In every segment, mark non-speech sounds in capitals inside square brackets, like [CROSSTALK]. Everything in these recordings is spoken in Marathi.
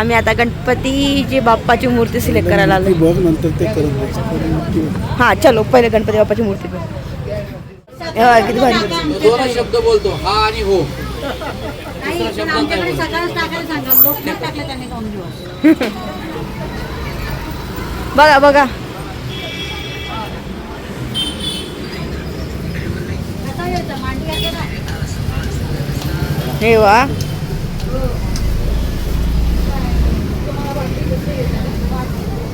आम्ही आता गणपतीची बाप्पाची मूर्ती सिलेक्ट करायला आलो बघ नंतर ते करत. हा चलो पहिले गणपती बाप्पाची मूर्ती. हे दोन शब्द बोलतो हा आणि हो. [LAUGHS] बघा बघा. हे वा.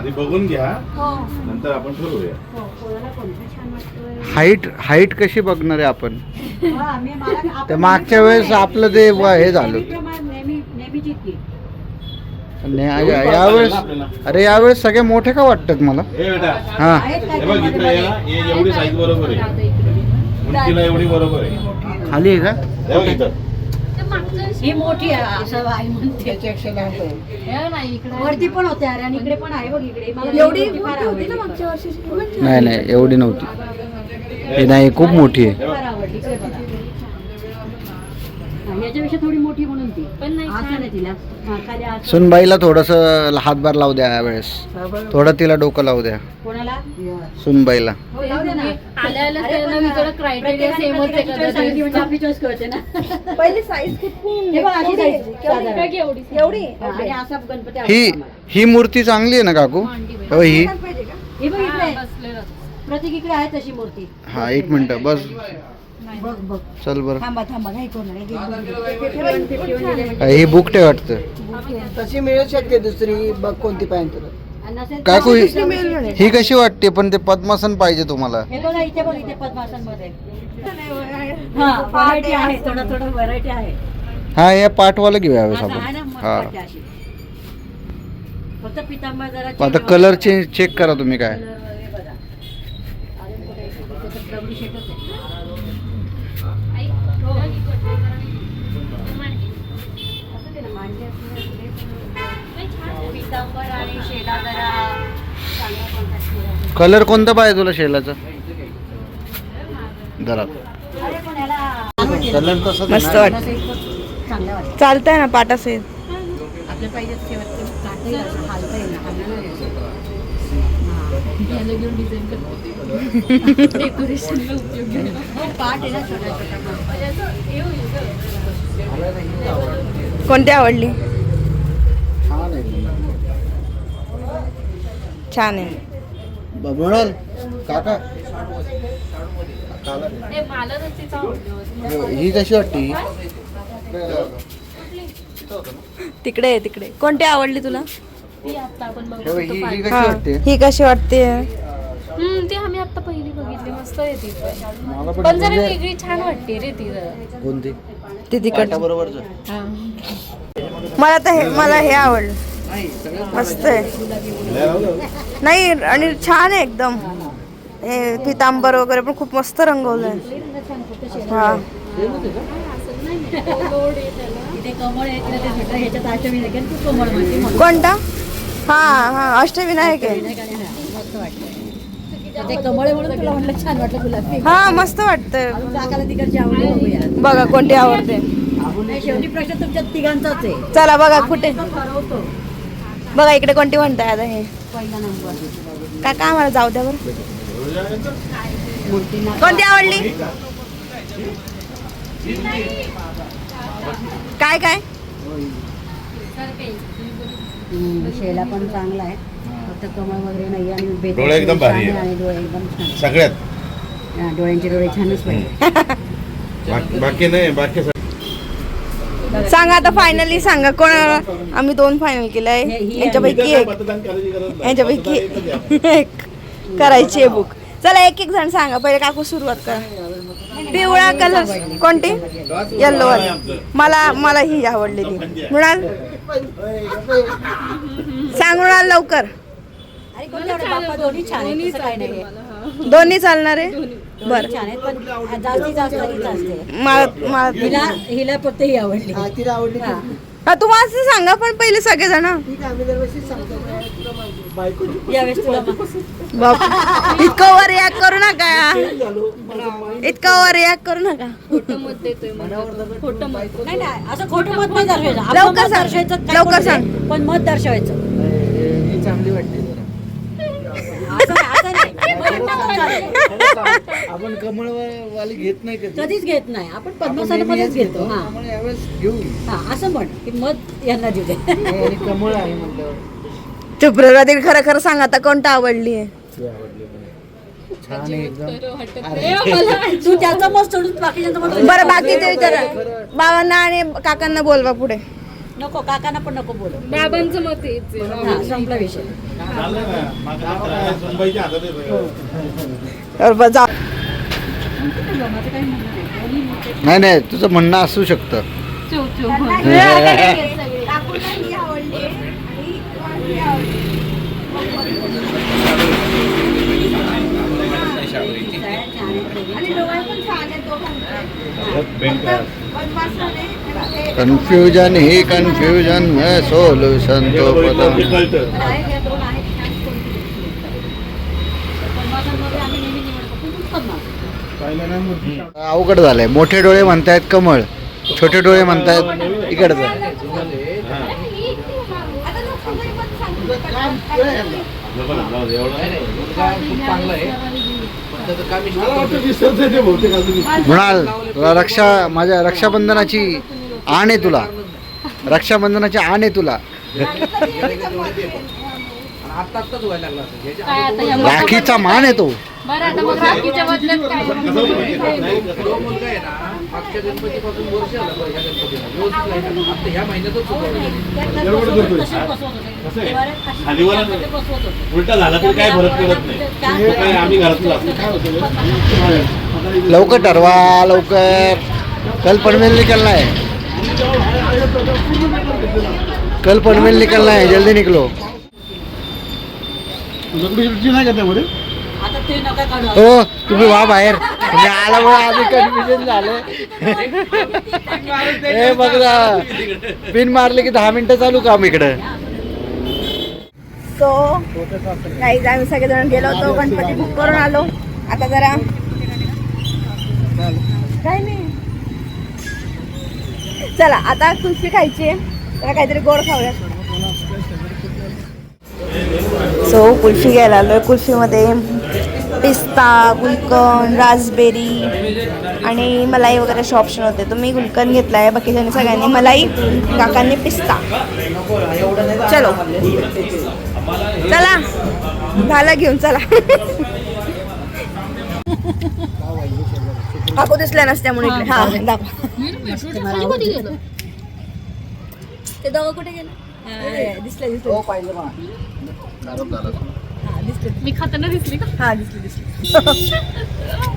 आधी बघून घ्या. नंतर आपण ठरवूया. हाईट हाईट कशी बघणार आहे आपण? तर मागच्या वेळेस आपलं ते व- हे झालं. आणि या- यावेळेस अरे यावेळेस सगळे मोठे का वाटतात मला? हे बेटा हा. हे बघ इथं हे ना, हे एवढी साईज बरोबर आहे. उंचीला एवढी बरोबर आहे. खाली आहे का? हे बघ इथं. ही मोठी आहे असं आई म्हणते. वरती पण होते अरे आणि इकडे पण आहे बघ इकडे. मला एवढी फार आवडली. नाही नाही एवढी नव्हती. ही नाही खूप मोठी आहे. बघ. फार आवडली इकडे बघा. याच्यापेक्षा थोडी मोठी म्हणून ती. पण नाही असं नाही तिला. हा, खाली असं. सुनबाईला थोडस हातभार लावू द्या यावेळेस थोडं तिला डोकं लावू द्या. कोणाला? सुनबाईला. हो, लावू दे ना. आल्या आल्या अरे, त्यांना पण विचारा क्रायटेरिया प्रत्येकाने सेमच आहे प्रत्येकाची choice सांगितली म्हणजे आपली चॉईस कळते ना. पहिली साईज किती? हे बघ अशी size, साधारण. काय की एवढी एवढी? हा, आणि असा गणपती ही आवडतो आम्हाला. ही मूर्ती चांगली आहे ना काकू? हो ही ही. बघ इकडे. बसलेलं प्रत्येक इकडे आहे तशी मूर्ती. हा एक मिनिट बस. चल बरं. थांबा थांबा काही करू नका ही बुक ठेव वाटतं. तशी मिळू शकते दुसरी बघ कोणती पाहिजे तुला. काकू ही- ही कशी वाटते पण ते पद्मासन पाहिजे तुम्हाला. हे बघा इथे बघ इथे पद्मासनमध्ये हा व्हरायटी आहे थोडं थोडं व्हरायटी आहे. हा या पाठवाला घेऊया आपण. हा. आता कलर. चेंज चेक करा तुम्ही काय Colour हे बघा. अजून कुठे आहे? तिथे तर दगडी शेकच आहे. असं ते ना, मांडी असल्यामुळे पितांबर आणि शेला जरा चांगला contrast मध्ये. कलर कोणता पाहिजे तुला शेलाचा? जरा कलर तसा मस्त चालतंय ना पाटा गं. कोणती आवडली? छान आहे. मृणाल काका. हे. ही कशी वाटते? तिकडे आहे तिकडे. कोणती आवडली तुला? ती आता आपण हे ही कशी वाटते? ही कशी वाटते? हम्म ती आम्ही आता पहिली बघितली. मस्त आहे ती पण. जरा म्हणजे- वेगळी छान वाटते रे ती कोणती? ती तिकड हा. मला तर हे मला हे आवडलं. मस्त आहे. नाही आणि छान आहे एकदम. हे पितांबर वगैरे पण खूप मस्त हा. कमळ आहे म्हणून. कोणता? हा हा अष्टविनायक आहे. हा, मस्त वाटतं हा बघा कोणती आवडते. शेवटी प्रश्न तुमच्या तिघांचाच आहे. चला बघा कुठे. बघा इकडे कोणती म्हणताय आता हे? पहिला नंबर. काका आम्हाला जाऊ द्या बरं. कोणती आवडली? काय काय? शेला पण चांगला आहे. फक्त कमळ वगैरे नाही आणि डोळे एकदम भारी छान आहे. आणि डोळे एकदम छान सगळ्यात. डोळ्यांचे डोळे छानच पाहिजे बाकी- नाही बाकी सांगा आता फायनली सांगा कोण आम्ही दोन फायनल केलंय. यांच्यापैकी एक. मतदान करायची गरज नाही. यांच्यापैकी [LAUGHS] एक करायची आहे बुक चला एक एक जण सांगा. पहिले काकू सुरुवात करा. पिवळा कलर कोणती? येल्लो वाली. मला मला ही आवडली ती मृणाल? सांग मृणाल लवकर. दोन्ही चालणार आहे? बरं. छान आहेत पण जास्तीत जास्त हीच असते. मला मला हिला हिला फक्त ही आवडली. हा, तिला आवडली ती. हा. तुम्हाला असं सांगा पण पहिले सगळेजण. ठीक आहे आम्ही दरवर्षी सांगतो. तुला बायको यावेळेस तुला बाप इतकं वर रिॲक्ट करू नका. इतकं वर रिॲक्ट करू नका. खोटं मत देतोय मला खोटं मत. नाही नाही असं खोटं मत नाही दर्शवायचं. लवकर मत सांग. दर्शवायचं काय लवकर खोटं सांग. नाही. पण मत दर्शवायचं. ही चांगली वाटते जरा असं नाही, असं नाही. मत चालेल. आपण कमळ वाली घेत नाही कधी. कधीच घेत नाही. आपण पद्मसालामध्येच घेतो. हा. त्यामुळे यावेळेस घेऊ. हा असं म्हण की मत यांना देऊ दे. आणि कमळ आहे म्हटल्यावर. रात्री खरं खरं सांग आता कोणता आवडली आहे? छान एकदम. हो मला तू त्याचं मत सोडून मत बरं बाकीचे विचारा. बाबांना आणि काकांना बोलवा पुढे. नको काकांना पण नको बोलू. बाबांचं मत आहे. हा संपला विषय. आहे, आहे नाही नाही तुझं म्हणणं असू शकतं. बेंकर. कन्फ्युजन ही कन्फ्युजन में सोल्युशन तो हे पता बघितलं की नहीं. कळतं. आहे, हे नेहमी निवडतो पण तूच पद्मासन. अवघड झालंय मोठे डोळे म्हणतायत कमळ छोटे डोळे म्हणतायत इकडचं. म्हणाल तुला रक्षा माझ्या रक्षाबंधनाची आण आहे तुला. रक्षाबंधनाची आण आहे तुला काय आता या राखीचा मान आहे तो. बरं आता मग राखीच्या बदल्यात काय? कसं होतं. नाही, आहे आहे? उलटा झाला तरी काय फरक पडत हे काय आम्ही असतो काय होतं? लवकर ठरवा लवकर. कल पनवेल निकलना है कल पनवेल निकलना है जल्दी निकलो। हो तुम्ही वा बाहेर. आला बघा आम्ही कन्फ्युजन झालं. हे बघा. पिन मारले की दहा मिनिटं चालू काम इकडं. सो नाही आम्ही सगळेजण गेलो होतो गणपती बुक करून आलो. आता जरा काय नाही. चला आता कुल्फी खायची आहे. त्याला काहीतरी गोड खाऊया सो कुल्फी घ्यायला आहे कुल्फीमध्ये पिस्ता गुलकंद रासबेरी आणि मलाई वगैरे असे ऑप्शन होते. तुम्ही गुलकंद घेतला आहे बाकीच्यानी सगळ्यांनी मलाई काकांनी पिस्ता. चलो. चला. झालं घेऊन चला. [LAUGHS] काकू दिसल्या नसत्यामुळे इकडे. हा दाखव. ते दोघं कुठे गेले? हा, दिसले दिसले. हो पाहिजे हा, दिसले. मी खाताना दिसली का? हा दिसली दिसली.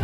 [LAUGHS]